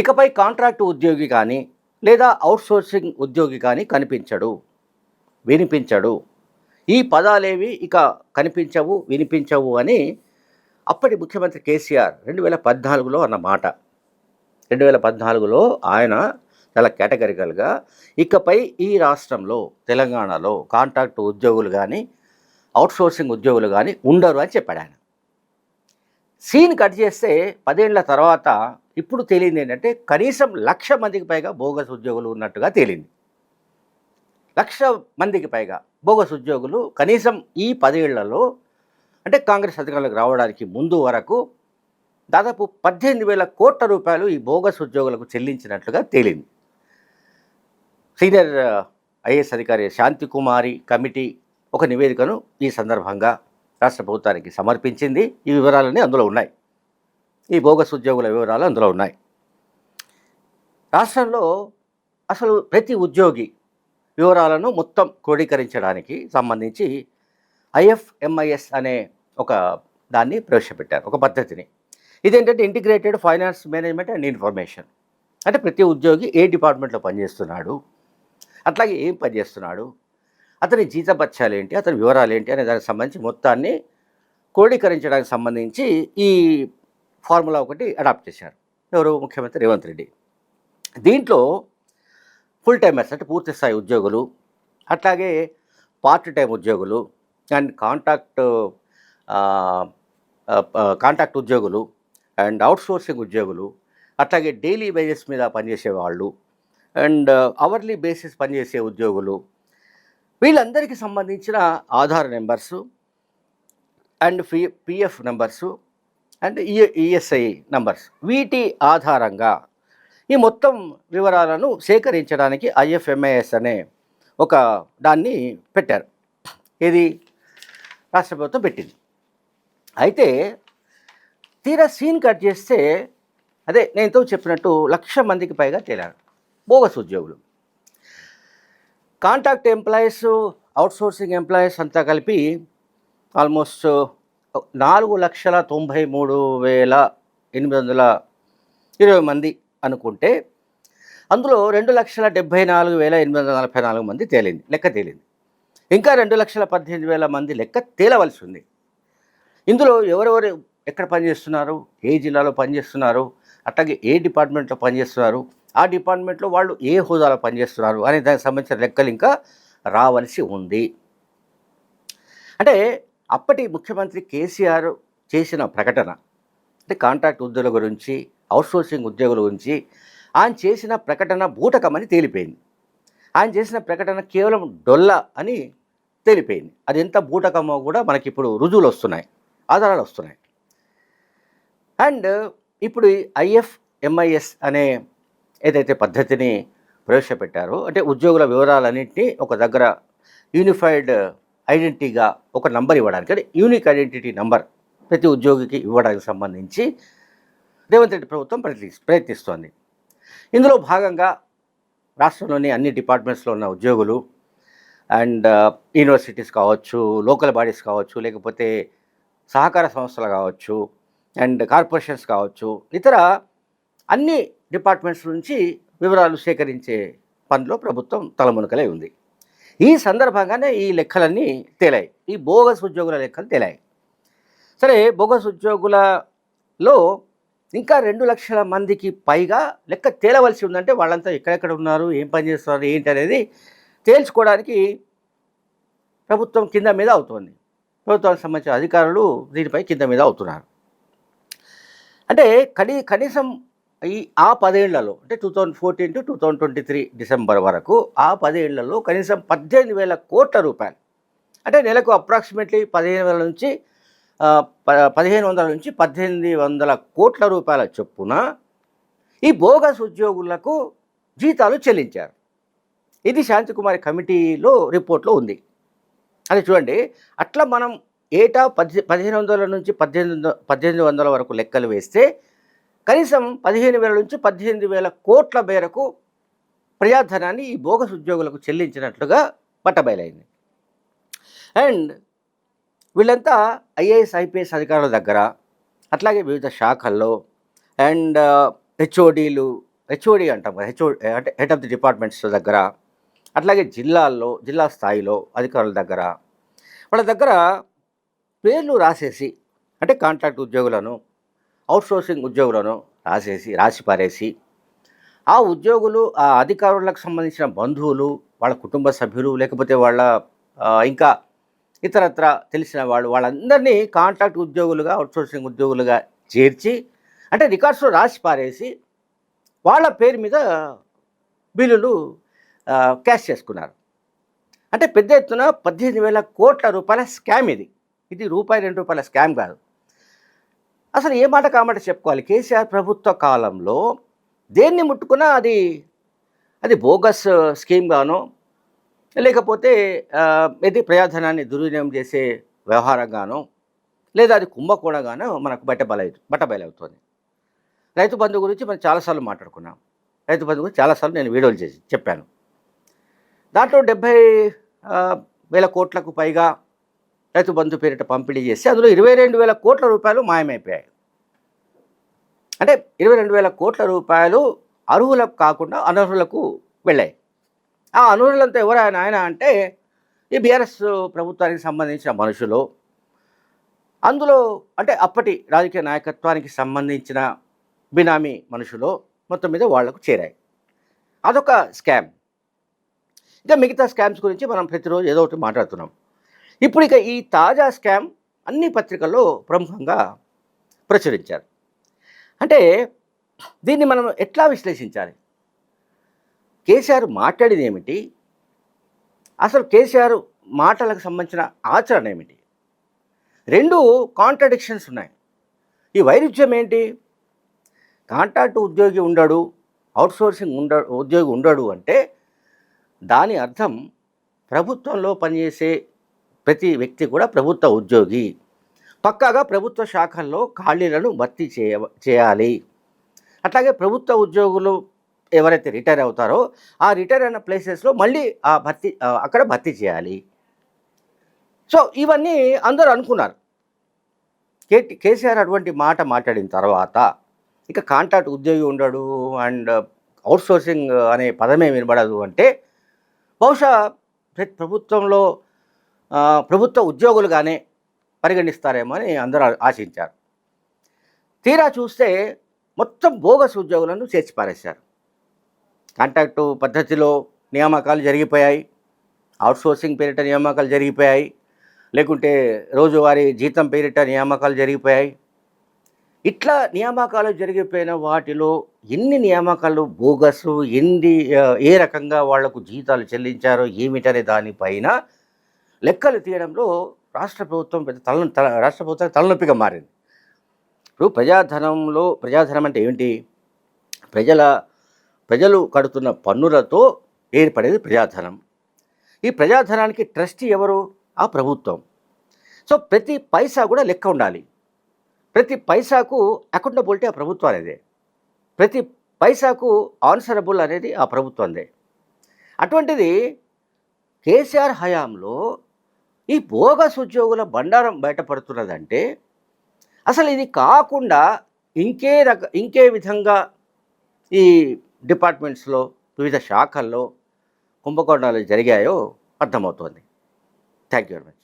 ఇకపై కాంట్రాక్ట్ ఉద్యోగి కానీ లేదా అవుట్సోర్సింగ్ ఉద్యోగి కానీ కనిపించడు. వినిపించడు. ఈ పదాలేవి ఇక కనిపించవు వినిపించవు అని అప్పటి ముఖ్యమంత్రి కేసీఆర్ రెండు వేల పద్నాలుగులో అన్నమాట. రెండు వేల పద్నాలుగులో ఆయన చాలా కేటగరికల్గా ఇకపై ఈ రాష్ట్రంలో తెలంగాణలో కాంట్రాక్ట్ ఉద్యోగులు కానీ అవుట్సోర్సింగ్ ఉద్యోగులు కానీ ఉండరు అని చెప్పాడు ఆయన. సీన్ కట్ చేస్తే పదేళ్ళ తర్వాత ఇప్పుడు తేలింది ఏంటంటే కనీసం లక్ష మందికి పైగా బోగస్ ఉద్యోగులు ఉన్నట్టుగా తేలింది. లక్ష మందికి పైగా బోగస్ ఉద్యోగులు కనీసం ఈ పదేళ్ళలో అంటే కాంగ్రెస్ అధికారులకు రావడానికి ముందు వరకు దాదాపు పద్దెనిమిది వేల కోట్ల రూపాయలు ఈ బోగస్ ఉద్యోగులకు చెల్లించినట్లుగా తేలింది. సీనియర్ ఐఏఎస్ అధికారి శాంతి కుమారి కమిటీ ఒక నివేదికను ఈ సందర్భంగా రాష్ట్ర ప్రభుత్వానికి సమర్పించింది. ఈ వివరాలన్నీ అందులో ఉన్నాయి. ఈ బోగస్ ఉద్యోగుల వివరాలు అందులో ఉన్నాయి. రాష్ట్రంలో అసలు ప్రతి ఉద్యోగి వివరాలను మొత్తం క్రోడీకరించడానికి సంబంధించి ఐఎఫ్ఎంఐఎస్ అనే ఒక దాన్ని ప్రవేశపెట్టారు ఒక పద్ధతిని. ఇదేంటంటే integrated finance management and information. అంటే ప్రతి ఉద్యోగి ఏ డిపార్ట్మెంట్లో పనిచేస్తున్నాడు అట్లాగే ఏం పనిచేస్తున్నాడు అతని జీతభత్యాలు ఏంటి అతని వివరాలు ఏంటి అనే దానికి సంబంధించి మొత్తాన్ని క్రోడీకరించడానికి సంబంధించి ఈ ఫార్ములా ఒకటి అడాప్ట్ చేశారు. ఎవరు? ముఖ్యమంత్రి రేవంత్ రెడ్డి. దీంట్లో ఫుల్ టైమర్స్ అంటే పూర్తి స్థాయి ఉద్యోగులు అట్లాగే పార్ట్ టైం ఉద్యోగులు అండ్ కాంట్రాక్ట్ కాంట్రాక్ట్ ఉద్యోగులు అండ్ అవుట్సోర్సింగ్ ఉద్యోగులు అట్లాగే డైలీ బేసిస్ మీద పనిచేసే వాళ్ళు అండ్ అవర్లీ బేసిస్ పనిచేసే ఉద్యోగులు వీళ్ళందరికీ సంబంధించిన Aadhaar numbers and P PF numbers and E ESI numbers వీటి ఆధారంగా ఈ మొత్తం వివరాలను సేకరించడానికి ఐఎఫ్ఎంఐఎస్ అనే ఒక దాన్ని పెట్టారు. ఇది రాష్ట్ర ప్రభుత్వం పెట్టింది. అయితే తీరా సీన్ కట్ చేస్తే అదే నేను ఇంతకు చెప్పినట్టు లక్ష మందికి పైగా తేలారు బోగస్ ఉద్యోగులు. కాంట్రాక్ట్ ఎంప్లాయీస్ అవుట్సోర్సింగ్ ఎంప్లాయీస్ అంతా కలిపి ఆల్మోస్ట్ నాలుగు లక్షల తొంభై మూడు వేల ఎనిమిది వందల ఇరవై మంది అనుకుంటే అందులో రెండు లక్షల డెబ్భై నాలుగు వేల ఎనిమిది వందల నలభై నాలుగు మంది తేలింది లెక్క తేలింది. ఇంకా రెండు లక్షల పద్దెనిమిది వేల మంది లెక్క తేలవలసి ఉంది. ఇందులో ఎవరెవరు ఎక్కడ పనిచేస్తున్నారు ఏ జిల్లాలో పనిచేస్తున్నారు అట్లాగే ఏ డిపార్ట్మెంట్లో పనిచేస్తున్నారు ఆ డిపార్ట్మెంట్లో వాళ్ళు ఏ హోదాలో పనిచేస్తున్నారు అనే దానికి సంబంధించిన లెక్కలు ఇంకా రావలసి ఉంది. అంటే అప్పటి ముఖ్యమంత్రి కేసీఆర్ చేసిన ప్రకటన అంటే కాంట్రాక్ట్ ఉద్యోగుల గురించి అవుట్సోర్సింగ్ ఉద్యోగుల గురించి ఆయన చేసిన ప్రకటన బూటకమని తేలిపోయింది. ఆయన చేసిన ప్రకటన కేవలం డొల్ల అని తేలిపోయింది. అది ఎంత బూటకమో కూడా మనకి ఇప్పుడు రుజువులు వస్తున్నాయి ఆధారాలు వస్తున్నాయి. అండ్ ఇప్పుడు ఐఎఫ్ఎంఐఎస్ అనే ఏదైతే పద్ధతిని ప్రవేశపెట్టారో అంటే ఉద్యోగుల వివరాలన్నింటినీ ఒక దగ్గర యూనిఫైడ్ ఐడెంటిటీగా ఒక నంబర్ ఇవ్వడానికి అంటే యూనిక్ ఐడెంటిటీ నంబర్ ప్రతి ఉద్యోగికి ఇవ్వడానికి సంబంధించి రేవంత్ రెడ్డి ప్రభుత్వం ప్రయత్ని ప్రయత్నిస్తోంది. ఇందులో భాగంగా రాష్ట్రంలోని అన్ని డిపార్ట్మెంట్స్లో ఉన్న ఉద్యోగులు అండ్ యూనివర్సిటీస్ కావచ్చు లోకల్ బాడీస్ కావచ్చు లేకపోతే సహకార సంస్థలు కావచ్చు అండ్ కార్పొరేషన్స్ కావచ్చు ఇతర అన్ని డిపార్ట్మెంట్స్ నుంచి వివరాలు సేకరించే పనిలో ప్రభుత్వం తలమునకలై ఉంది. ఈ సందర్భంగానే ఈ లెక్కలన్నీ తేలాయి. ఈ బోగస్ ఉద్యోగుల లెక్కలు తేలాయి. సరే బోగస్ ఉద్యోగులలో ఇంకా రెండు లక్షల మందికి పైగా లెక్క తేలవలసి ఉందంటే వాళ్ళంతా ఎక్కడెక్కడ ఉన్నారు ఏం పని చేస్తున్నారు ఏంటి అనేది తేల్చుకోవడానికి ప్రభుత్వం కింద మీద అవుతోంది. ప్రభుత్వానికి సంబంధించిన అధికారులు దీనిపై కింద మీద అవుతున్నారు. అంటే కనీ కనీసం ఈ ఆ పదేళ్ళలో అంటే two thousand fourteen to two thousand twenty three December వరకు ఆ పదేళ్ళలో కనీసం పద్దెనిమిది వేల కోట్ల రూపాయలు. అంటే నెలకు అప్రాక్సిమేట్లీ పదిహేను వేల నుంచి పదిహేను వందల నుంచి పద్దెనిమిది వందల కోట్ల రూపాయల చొప్పున ఈ బోగస్ ఉద్యోగులకు జీతాలు చెల్లించారు. ఇది శాంతికుమారి కమిటీలో రిపోర్ట్లో ఉంది. అది చూడండి అట్లా మనం ఏటా పద్ పదిహేను వందల నుంచి పద్దెనిమిది పద్దెనిమిది వందల వరకు లెక్కలు వేస్తే కనీసం పదిహేను వేల నుంచి పద్దెనిమిది వేల కోట్ల మేరకు ప్రజాధనాన్ని ఈ బోగస్ ఉద్యోగులకు చెల్లించినట్లుగా పట్టబయలైంది అండ్ వీళ్ళంతా ఐఏఎస్ ఐపీఎస్ అధికారుల దగ్గర అట్లాగే వివిధ శాఖల్లో అండ్ హెచ్ఓడీలు హెచ్ఓడి అంటాం కదా హెచ్ఓ అంటే హెడ్ ఆఫ్ ది డిపార్ట్మెంట్స్ దగ్గర అట్లాగే జిల్లాల్లో జిల్లా స్థాయిలో అధికారుల దగ్గర వాళ్ళ దగ్గర పేర్లు రాసేసి అంటే కాంట్రాక్ట్ ఉద్యోగులను అవుట్సోర్సింగ్ ఉద్యోగులను రాసేసి రాసి పారేసి ఆ ఉద్యోగులు ఆ అధికారులకు సంబంధించిన బంధువులు వాళ్ళ కుటుంబ సభ్యులు లేకపోతే వాళ్ళ ఇంకా ఇతరత్ర తెలిసిన వాళ్ళు వాళ్ళందరినీ కాంట్రాక్ట్ ఉద్యోగులుగా అవుట్సోర్సింగ్ ఉద్యోగులుగా చేర్చి అంటే రికార్డ్స్లో రాసి పారేసి వాళ్ళ పేరు మీద బిల్లులు క్యాష్ చేసుకున్నారు. అంటే పెద్ద ఎత్తున పద్దెనిమిది వేల కోట్ల రూపాయల స్కామ్ ఇది. ఇది రూపాయి రెండు రూపాయల స్కామ్ కాదు. అసలు ఏ మాట కామాట చెప్పుకోవాలి? కేసీఆర్ ప్రభుత్వ కాలంలో దేన్ని ముట్టుకున్నా అది అది బోగస్ స్కీమ్ గానో లేకపోతే ఇది ప్రయోజనాన్ని దుర్వినియోగం చేసే వ్యవహారంగానో లేదా అది కుంభకోణంగానో మనకు బట్టబలై బట్టబయలవుతుంది రైతు బంధు గురించి మనం చాలాసార్లు మాట్లాడుకున్నాం. రైతు బంధు గురించి చాలాసార్లు నేను వీడియోలు చేసి చెప్పాను. దాంట్లో డెబ్భై వేల కోట్లకు పైగా రైతు బంధు పేరిట పంపిణీ చేసి అందులో ఇరవై రెండు వేల కోట్ల రూపాయలు మాయమైపోయాయి. అంటే ఇరవై రెండు వేల కోట్ల రూపాయలు అర్హులకు కాకుండా అనర్హులకు వెళ్ళాయి. ఆ అనర్హులంతా ఎవరు? ఆయన అంటే ఈ బీఆర్ఎస్ ప్రభుత్వానికి సంబంధించిన మనుషులు. అందులో అంటే అప్పటి రాజకీయ నాయకత్వానికి సంబంధించిన బినామీ మనుషులు మొత్తం మీద వాళ్ళకు చేరాయి. అదొక స్కామ్. ఇంకా మిగతా స్కామ్స్ గురించి మనం ప్రతిరోజు ఏదో ఒకటి మాట్లాడుతున్నాం. ఇప్పుడు ఇక ఈ తాజా స్కామ్ అన్ని పత్రికల్లో ప్రముఖంగా ప్రచురించారు. అంటే దీన్ని మనం ఎట్లా విశ్లేషించాలి? కేసీఆర్ మాట్లాడింది ఏమిటి? అసలు కేసీఆర్ మాటలకు సంబంధించిన ఆచరణ ఏమిటి? రెండు కాంట్రడిక్షన్స్ ఉన్నాయి. ఈ వైరుధ్యం ఏంటి? కాంట్రాక్ట్ ఉద్యోగి ఉండడు అవుట్సోర్సింగ్ ఉండ ఉద్యోగి ఉండడు అంటే దాని అర్థం ప్రభుత్వంలో పనిచేసే ప్రతి వ్యక్తి కూడా ప్రభుత్వ ఉద్యోగి. పక్కాగా ప్రభుత్వ శాఖల్లో ఖాళీలను భర్తీ చేయ చేయాలి. అట్లాగే ప్రభుత్వ ఉద్యోగులు ఎవరైతే రిటైర్ అవుతారో ఆ రిటైర్ అయిన ప్లేసెస్లో మళ్ళీ ఆ భర్తీ అక్కడ భర్తీ చేయాలి. సో ఇవన్నీ అందరూ అనుకున్నారు. కే కేసీఆర్ అటువంటి మాట మాట్లాడిన తర్వాత ఇక కాంట్రాక్ట్ ఉద్యోగి ఉండడు అండ్ అవుట్సోర్సింగ్ అనే పదమే వినబడదు అంటే బహుశా ప్రభుత్వంలో ప్రభుత్వ ఉద్యోగులుగానే పరిగణిస్తారేమో అని అందరూ ఆశించారు. తీరా చూస్తే మొత్తం బోగస్ ఉద్యోగులను చేర్చి పారేశారు. కాంట్రాక్టు పద్ధతిలో నియామకాలు జరిగిపోయాయి. అవుట్సోర్సింగ్ పేరిట నియామకాలు జరిగిపోయాయి. లేకుంటే రోజువారీ జీతం పేరిట నియామకాలు జరిగిపోయాయి. ఇట్లా నియామకాలు జరిగిపోయిన వాటిలో ఎన్ని నియామకాలు బోగస్ ఎన్ని ఏ రకంగా వాళ్ళకు జీతాలు చెల్లించారో ఏమిటనే దానిపైన లెక్కలు తీయడంలో రాష్ట్ర ప్రభుత్వం పెద్ద తల రాష్ట్ర ప్రభుత్వం తలనొప్పిగా మారింది. ఇప్పుడు ప్రజాధనంలో ప్రజాధనం అంటే ఏంటి? ప్రజల ప్రజలు కడుతున్న పన్నులతో ఏర్పడేది ప్రజాధనం. ఈ ప్రజాధనానికి ట్రస్టీ ఎవరు? ఆ ప్రభుత్వం. సో ప్రతి పైసా కూడా లెక్క ఉండాలి. ప్రతి పైసాకు అకౌంటబిలిటీ ఆ ప్రభుత్వం ప్రతి పైసాకు ఆన్సరబుల్ అనేది ఆ ప్రభుత్వందే. అటువంటిది కేసీఆర్ హయాంలో ఈ బోగస్ ఉద్యోగుల బండారం బయటపడుతున్నదంటే అసలు ఇది కాకుండా ఇంకే రక ఇంకే విధంగా ఈ డిపార్ట్మెంట్స్లో వివిధ శాఖల్లో కుంభకోణాలు జరిగాయో అర్థమవుతోంది. Thank you very much